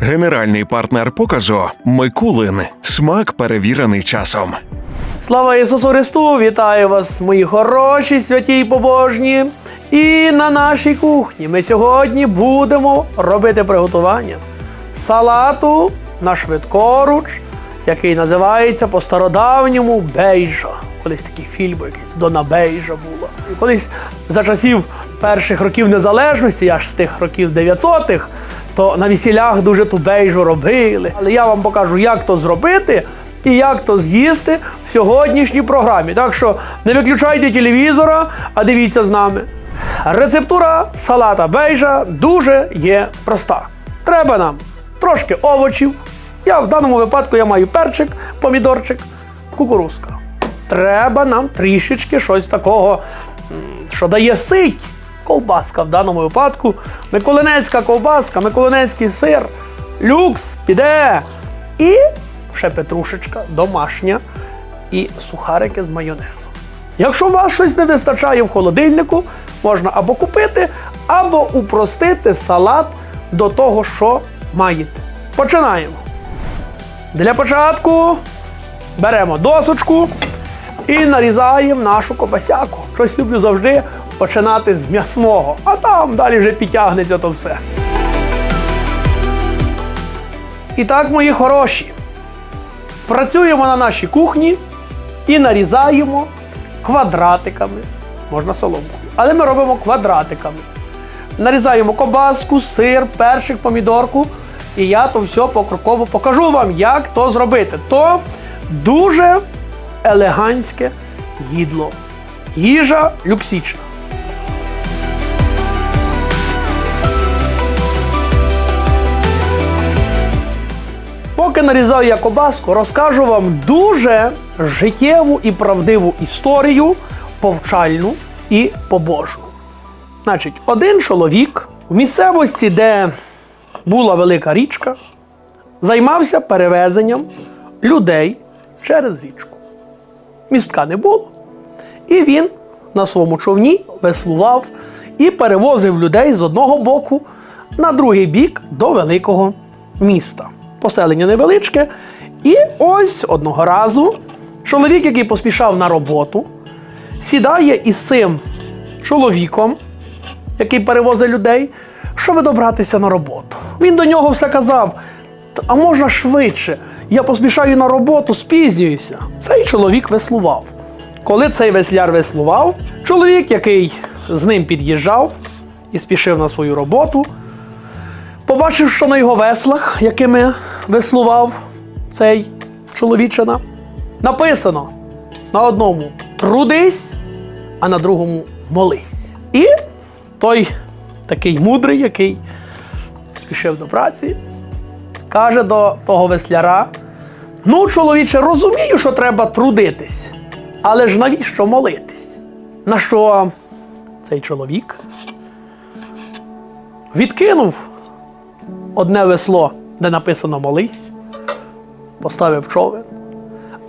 Генеральний партнер показу Микулин. Смак перевірений часом. Слава Ісусу Христу! Вітаю вас, мої хороші, святі й побожні. І на нашій кухні ми сьогодні будемо робити приготування салату на швидкоруч, який називається по стародавньому бейжа. Колись такий фільм якийсь Дона Бейжа було. І колись за часів перших років незалежності, аж з тих років 900-х, то на весілях дуже ту бейжу робили. Але я вам покажу, як то зробити і як то з'їсти в сьогоднішній програмі. Так що не виключайте телевізора, а дивіться з нами. Рецептура салата бейжа дуже є проста. Треба нам трошки овочів. Я в даному випадку я маю перчик, помідорчик, кукурузка. Треба нам трішечки щось такого, що дає сить. Ковбаска в даному випадку. Миколинецька ковбаска, миколинецький сир, люкс піде. І ще петрушечка домашня і сухарики з майонезом. Якщо у вас щось не вистачає в холодильнику, можна або купити, або упростити салат до того, що маєте. Починаємо. Для початку беремо досочку і нарізаємо нашу копасяку. Щось люблю завжди починати з м'ясного, а там далі вже підтягнеться то все. І так, мої хороші, працюємо на нашій кухні і нарізаємо квадратиками. Можна соломкою, але ми робимо квадратиками. Нарізаємо кобаску, сир, першик, помідорку. І я то все покроково покажу вам, як то зробити. То дуже елегантське їдло. Їжа люксічна. Поки нарізаю я кобаску, розкажу вам дуже життєву і правдиву історію, повчальну і побожну. Значить, один чоловік в місцевості, де була велика річка, займався перевезенням людей через річку. Містка не було. І він на своєму човні веслував і перевозив людей з одного боку на другий бік до великого міста. Поселення невеличке. І ось одного разу чоловік, який поспішав на роботу, сідає із цим чоловіком, який перевозить людей, щоб добратися на роботу. Він до нього все казав: «Та, а можна швидше, я поспішаю на роботу, спізнююся. Цей чоловік веслував. Коли цей весляр веслував, чоловік, який з ним під'їжджав і спішив на свою роботу, побачив, що на його веслах, якими веслував цей чоловічина, написано на одному трудись, а на другому молись. І той такий мудрий, який спішив до праці, каже до того весляра: Ну, чоловіче, розумію, що треба трудитись, але ж навіщо молитись? На що цей чоловік відкинув одне весло, де написано молись, поставив човен,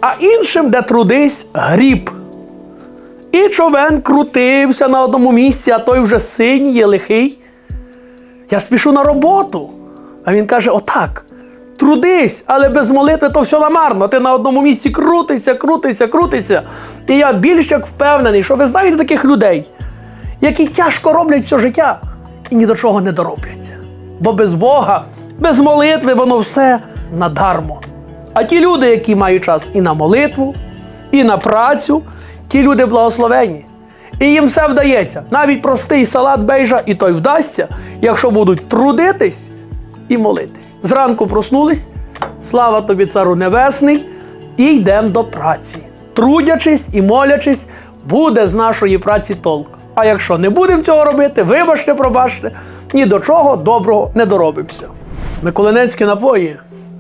а іншим, де трудись, гріб. І човен крутився на одному місці, а той вже синій, є лихий. Я спішу на роботу. А він каже: отак, трудись, але без молитви то все намарно. Ти на одному місці крутися, крутися, крутися. І я більш як впевнений, що ви знаєте таких людей, які тяжко роблять все життя і ні до чого не доробляться. Бо без Бога, без молитви воно все надармо. А ті люди, які мають час і на молитву, і на працю, ті люди благословені. І їм все вдається. Навіть простий салат бейжа, і той вдасться, якщо будуть трудитись і молитись. Зранку проснулись, слава тобі, цару небесний, і йдемо до праці. Трудячись і молячись, буде з нашої праці толк. А якщо не будемо цього робити, вибачте, пробачте, ні до чого доброго не доробимося. Миколинецькі напої,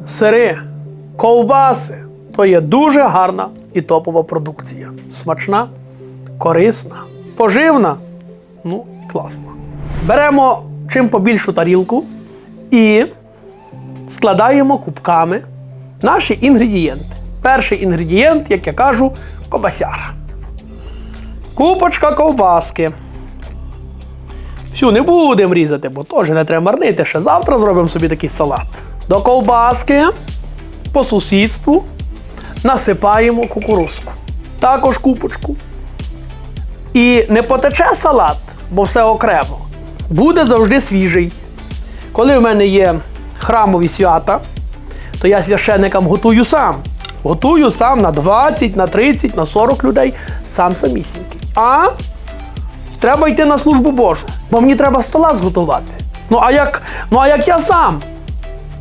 сири, ковбаси то є дуже гарна і топова продукція. Смачна, корисна, поживна, ну класна. Беремо чим побільшу тарілку і складаємо кубками наші інгредієнти. Перший інгредієнт, як я кажу, кобасяра. Купочка ковбаски. Всю не будемо різати, бо теж не треба марнити. Ще завтра зробимо собі такий салат. До ковбаски по сусідству насипаємо кукурузку. Також купочку. І не потече салат, бо все окремо. Буде завжди свіжий. Коли в мене є храмові свята, то я священникам готую сам. Готую сам на 20, на 30, на 40 людей, сам самісінький. А треба йти на службу Божу, бо мені треба стола зготувати. Ну а як, ну, а як я сам?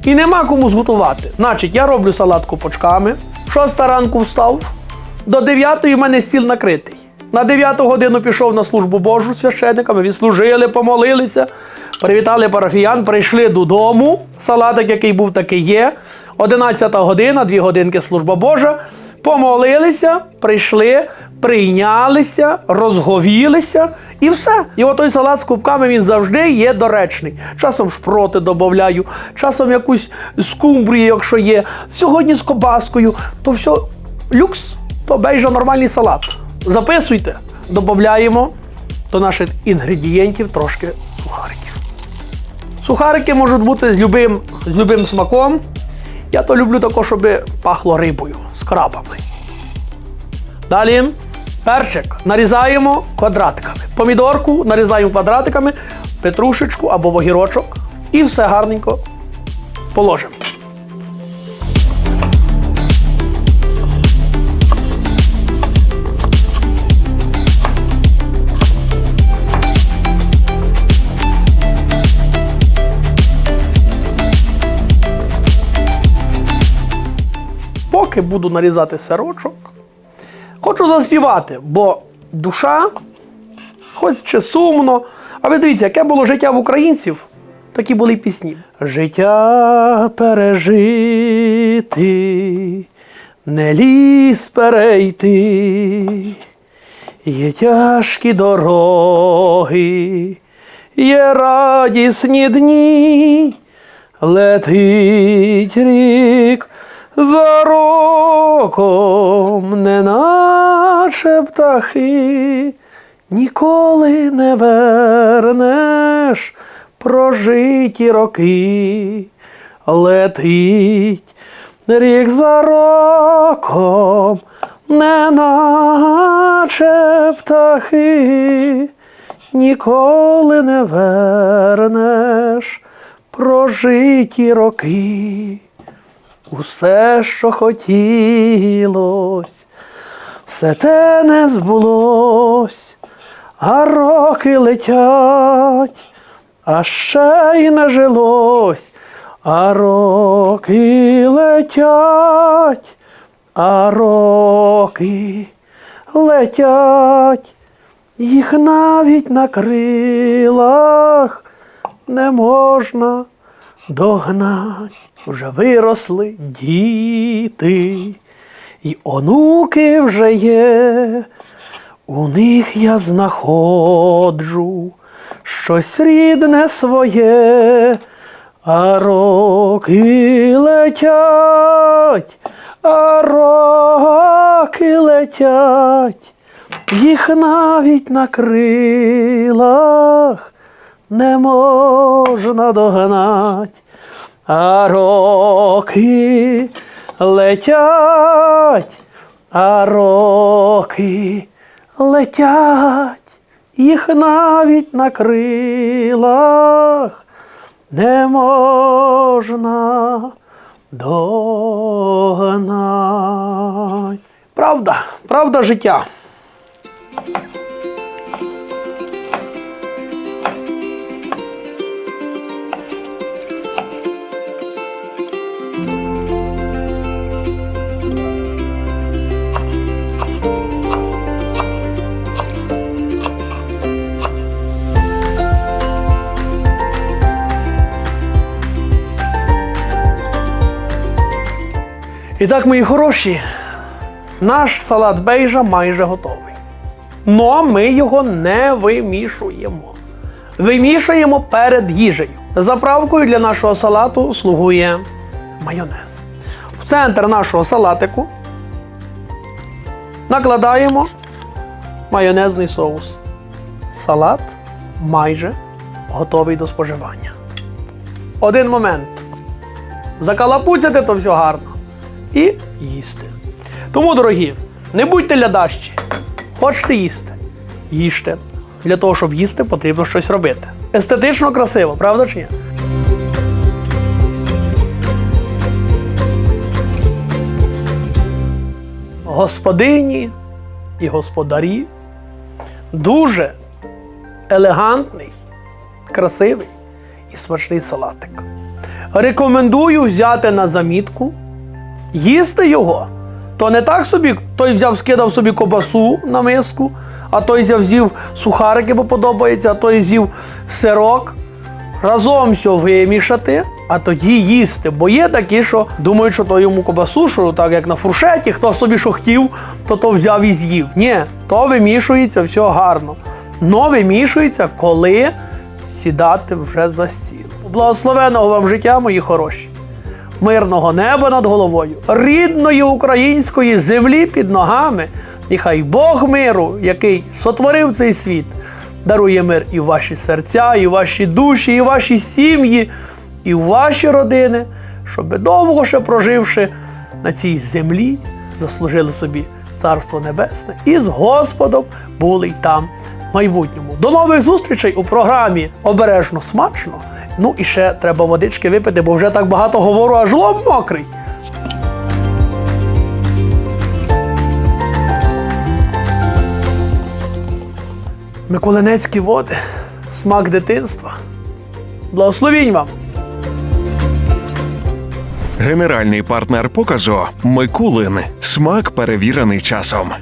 І нема кому зготувати. Значить, я роблю салат купочками. Шоста ранку встав, до 9 в мене стіл накритий. На 9 годину пішов на службу Божу священниками, відслужили, помолилися, привітали парафіян, прийшли додому. Салатик, який був, такий є. 11 година, 2 годинки служба Божа. Помолилися, прийшли, прийнялися, розговілися і все. І отой салат з кубками він завжди є доречний. Часом шпроти додаю, часом якусь скумбрію, якщо є. Сьогодні з кобаскою, то все люкс, то бейжа нормальний салат. Записуйте, додаємо до наших інгредієнтів трошки сухариків. Сухарики можуть бути з любим, з любим смаком. Я то люблю також, щоб пахло рибою з крабами. Далі перчик нарізаємо квадратиками. Помідорку нарізаємо квадратиками, петрушечку або вогірочок. І все гарненько положимо. Поки буду нарізати сирочок, хочу заспівати, бо душа, хоч чи сумно. А ви дивіться, яке було життя в українців, такі були й пісні. Життя пережити, не ліс перейти, є тяжкі дороги, є радісні дні, летить рік за роком, неначе птахи, ніколи не вернеш прожиті роки, летить рік за роком, неначе птахи, ніколи не вернеш прожиті роки. Усе, що хотілось, все те не збулось, а роки летять, а ще й не жилось, а роки летять, а роки летять, їх навіть на крилах не можна догнать. Вже виросли діти, і онуки вже є. У них я знаходжу щось рідне своє, а роки летять, а роки летять, їх навіть на крилах не можна догнать. А роки летять, а роки летять, їх навіть на крилах не можна догнать. Правда, правда життя. І так, мої хороші, наш салат бейжа майже готовий. Но ми його не вимішуємо. Вимішуємо перед їжею. Заправкою для нашого салату слугує майонез. В центр нашого салатику накладаємо майонезний соус. Салат майже готовий до споживання. Один момент. Закалапуцяти то все гарно. І їсти. Тому, дорогі, не будьте лядащі. Хочете їсти? Їжте. Для того, щоб їсти, потрібно щось робити. Естетично красиво, правда чи ні? Господині і господарі дуже елегантний, красивий і смачний салатик. Рекомендую взяти на замітку, їсти його. То не так собі, той взяв, скидав собі кобасу на миску, а той взяв з'їв сухарики, бо подобається, а той з'їв сирок. Разом все вимішати, а тоді їсти. Бо є такі, що думають, що то йому кобасу, що так як на фуршеті, хто собі що хотів, то то взяв і з'їв. Ні, то вимішується все гарно. Но вимішується, коли сідати вже за стіл. Благословеного вам життя, мої хороші! Мирного неба над головою, рідної української землі під ногами. І хай Бог миру, який сотворив цей світ, дарує мир і ваші серця, і ваші душі, і ваші сім'ї, і ваші родини, щоб довго ще проживши на цій землі, заслужили собі Царство Небесне і з Господом були й там майбутньому. До нових зустрічей у програмі Обережно смачно. Ну і ще треба водички випити, бо вже так багато говорю, аж лоб мокрий. Миколинецькі води, смак дитинства. Благословінь вам! Генеральний партнер показу Микулин. Смак перевірений часом.